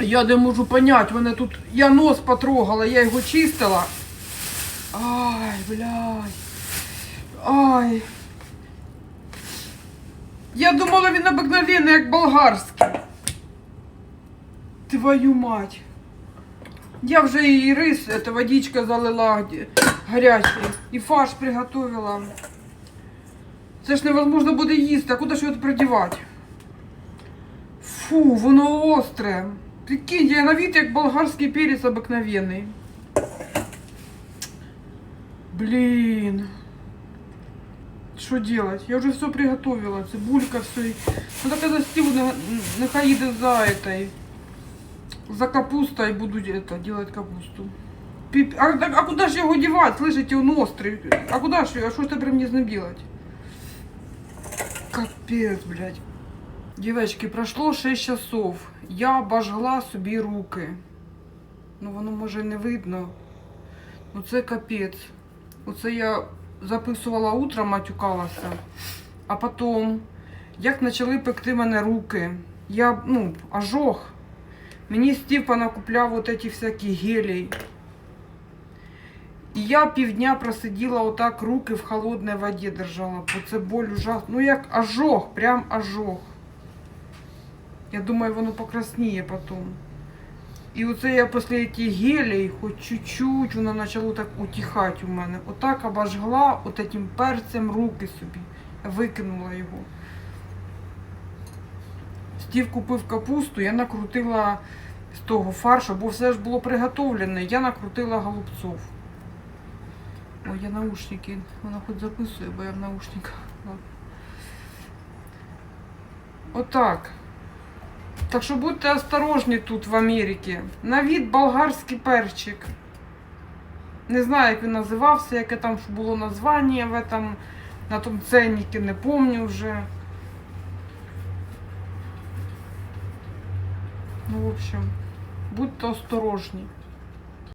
Я не можу понять, мене тут. Я нос потрогала, я його чистила. Ай, блядь. Ай. Я думала, він обикновенний, як болгарський. Твою мать. Я вже і рис, это водичка залила гарячий, і фарш приготовила. Це ж невозможно буде їсти, а куди ж його продівати? Фу, воно остре. Прикинь, я на вид як болгарський перець обикновенний. Блін. Що делать? Я вже все приготовила. Цибулька, все. Ну так я Стиву не- нехай їде за этой. За капустой буду это, делать капусту. Пип- А, так- а куда ж його девать? Слышите, он острый. А куда ж його? А що ж тепер мені з ним делать? Капець, блядь. Дівчатки, пройшло 6 часов. Я обожгла собі руки. Ну воно може не видно. Ну це капець. Оце я записувала утром, матюкалася. А потім, як почали пекти мене руки, я, ну, ожог. Мені Стів понакупляв от эти всякі гелі. І я півдня просиділа отак руки в холодній воді держала, бо це боль ужасна. Ну як ожог, прям ожог. Я думаю, воно покрасніє потім. І оце я після цих гелей, хоч чуть-чуть, воно почало так утихати у мене. Отак обожгла от этим перцем руки собі. Викинула його. Стів купив капусту, я накрутила з того фаршу, бо все ж було приготовлене. Я накрутила голубцов. Ой, я наушники. Вона хоч записує, бо я в наушниках. Отак. Так що будьте осторожні тут в Америці. На від болгарський перчик. Не знаю, як він називався, яке там було названня в этом, на тому ценнике, не помню вже. Ну, в общем, будьте осторожні.